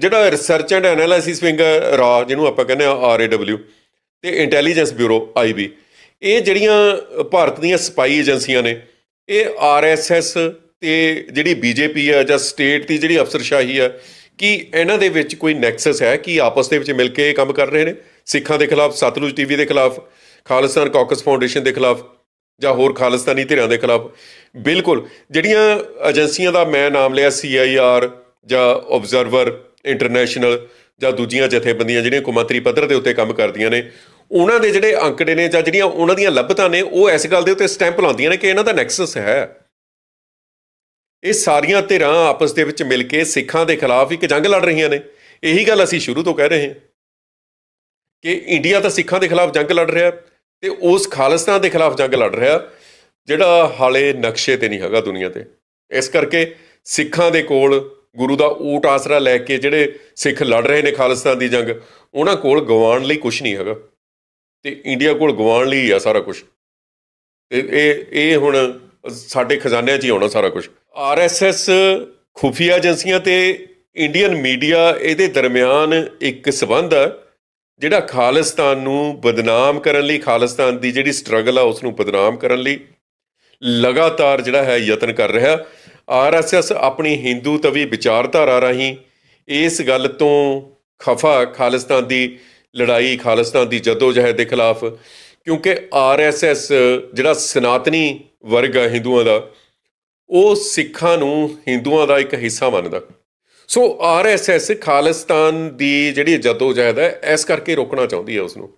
ਜਿਹੜਾ research and analysis wing ਰਾ, ਜਿਹਨੂੰ ਆਪਾਂ ਕਹਿੰਦੇ ਆ ਆਰਏਡਬਲਿਊ ਤੇ ਇੰਟੈਲੀਜੈਂਸ ਬਿਊਰੋ ਆਈਬੀ ਇਹ ਜਿਹੜੀਆਂ ਭਾਰਤ ਦੀਆਂ ਸਪਾਈ ਏਜੰਸੀਆਂ ਨੇ, ਇਹ ਆਰਐਸਐਸ ਤੇ ਜਿਹੜੀ ਬੀਜੇਪੀ ਆ ਜਾਂ ਸਟੇਟ ਦੀ ਜਿਹੜੀ ਅਫਸਰਸ਼ਾਹੀ ਆ, ਕਿ ਇਹਨਾਂ ਦੇ ਵਿੱਚ ਕੋਈ ਨੈਕਸਸ ਹੈ? ਕਿ ਆਪਸ ਦੇ ਵਿੱਚ ਮਿਲ ਕੇ ਇਹ ਕੰਮ ਕਰ ਰਹੇ ਨੇ? ਸਿੱਖਾਂ ਦੇ ਖਿਲਾਫ, ਸਤਲੁਜ ਟੀਵੀ ਦੇ ਖਿਲਾਫ, ਖਾਲਿਸਤਾਨ ਕਾਕਸ ਫਾਊਂਡੇਸ਼ਨ ਦੇ ਖਿਲਾਫ ਜਾਂ ਹੋਰ ਖਾਲਿਸਤਾਨੀ ਧਿਰਾਂ ਦੇ ਖਿਲਾਫ? ਬਿਲਕੁਲ, ਜਿਹੜੀਆਂ ਏਜੰਸੀਆਂ ਦਾ ਮੈਂ ਨਾਮ ਲਿਆ ਸੀਆਈਆਰ ਜਾਂ ਆਬਜ਼ਰਵਰ ਇੰਟਰਨੈਸ਼ਨਲ ਜਾਂ ਦੂਜੀਆਂ ਜਥੇਬੰਦੀਆਂ ਜਿਹੜੀਆਂ ਕੌਮਾਂਤਰੀ ਪੱਧਰ ਦੇ ਉੱਤੇ ਕੰਮ ਕਰਦੀਆਂ ਨੇ, ਉਹਨਾਂ ਦੇ ਜਿਹੜੇ ਅੰਕੜੇ ਨੇ ਜਾਂ ਜਿਹੜੀਆਂ ਉਹਨਾਂ ਦੀਆਂ ਲੱਭਤਾਂ ਨੇ, ਉਹ ਇਸ ਗੱਲ ਦੇ ਉੱਤੇ ਸਟੈਂਪ ਲਾਉਂਦੀਆਂ ਨੇ ਕਿ ਇਹਨਾਂ ਦਾ ਨੈਕਸਸ ਹੈ। ਇਹ ਸਾਰੀਆਂ ਧਿਰਾਂ ਆਪਸ ਦੇ ਵਿੱਚ ਮਿਲ ਕੇ ਸਿੱਖਾਂ ਦੇ ਖਿਲਾਫ ਇੱਕ ਜੰਗ ਲੜ ਰਹੀਆਂ ਨੇ। ਇਹੀ ਗੱਲ ਅਸੀਂ ਸ਼ੁਰੂ ਤੋਂ ਕਹਿ ਰਹੇ ਹਾਂ ਕਿ ਇੰਡੀਆ ਤਾਂ ਸਿੱਖਾਂ ਦੇ ਖਿਲਾਫ ਜੰਗ ਲੜ ਰਿਹਾ ਤੇ ਉਸ ਖਾਲਿਸਤਾਨ ਦੇ ਖਿਲਾਫ ਜੰਗ ਲੜ ਰਿਹਾ, ਜਿਹੜਾ ਹਾਲੇ ਨਕਸ਼ੇ ਤੇ ਨਹੀਂ ਹੈਗਾ ਦੁਨੀਆ ਤੇ। ਇਸ ਕਰਕੇ ਸਿੱਖਾਂ ਦੇ ਕੋਲ ਗੁਰੂ ਦਾ ਊਟ ਆਸਰਾ ਲੈ ਕੇ ਜਿਹੜੇ ਸਿੱਖ ਲੜ ਰਹੇ ਨੇ ਖਾਲਿਸਤਾਨ ਦੀ ਜੰਗ, ਉਹਨਾਂ ਕੋਲ ਗਵਾਉਣ ਲਈ ਕੁਝ ਨਹੀਂ ਹੈਗਾ। ਤੇ ਇੰਡੀਆ ਕੋਲ ਗਵਾਉਣ ਲਈ ਆ ਸਾਰਾ ਕੁਝ ਤੇ ਇਹ ਇਹ ਹੁਣ ਸਾਡੇ ਖਜ਼ਾਨਿਆਂ 'ਚ ਹੀ ਆਉਣਾ ਸਾਰਾ ਕੁਝ ਆਰਐਸਐਸ ਖੁਫੀਆ ਏਜੰਸੀਆਂ ਤੇ ਇੰਡੀਅਨ ਮੀਡੀਆ ਇਹਦੇ ਦਰਮਿਆਨ ਇੱਕ ਸਬੰਧ ਹੈ ਜਿਹੜਾ ਖਾਲਿਸਤਾਨ ਨੂੰ ਬਦਨਾਮ ਕਰਨ ਲਈ, ਖਾਲਿਸਤਾਨ ਦੀ ਜਿਹੜੀ ਸਟਰਗਲ ਆ ਉਸ ਨੂੰ ਬਦਨਾਮ ਕਰਨ ਲਈ ਲਗਾਤਾਰ ਜਿਹੜਾ ਹੈ ਯਤਨ ਕਰ ਰਿਹਾ। ਆਰਐਸਐਸ ਆਪਣੀ ਹਿੰਦੂ ਤਵੀ ਵਿਚਾਰਧਾਰਾ ਰਾਹੀਂ ਇਸ ਗੱਲ ਤੋਂ ਖਫਾ ਖਾਲਿਸਤਾਨ ਦੀ ਲੜਾਈ, ਖਾਲਿਸਤਾਨ ਦੀ ਜਦੋਜਹਿਦ ਦੇ ਖਿਲਾਫ, ਕਿਉਂਕਿ ਆਰਐਸਐਸ ਜਿਹੜਾ ਸਨਾਤਨੀ ਵਰਗ ਹੈ ਹਿੰਦੂਆਂ ਦਾ, ਉਹ ਸਿੱਖਾਂ ਨੂੰ ਹਿੰਦੂਆਂ ਦਾ ਇੱਕ ਹਿੱਸਾ ਮੰਨਦਾ। ਸੋ ਆਰਐਸਐਸ ਖਾਲਿਸਤਾਨ ਦੀ ਜਿਹੜੀ ਜਦੋਜਹਿਦ ਹੈ, ਇਸ ਕਰਕੇ ਰੋਕਣਾ ਚਾਹੁੰਦੀ ਹੈ ਉਸ ਨੂੰ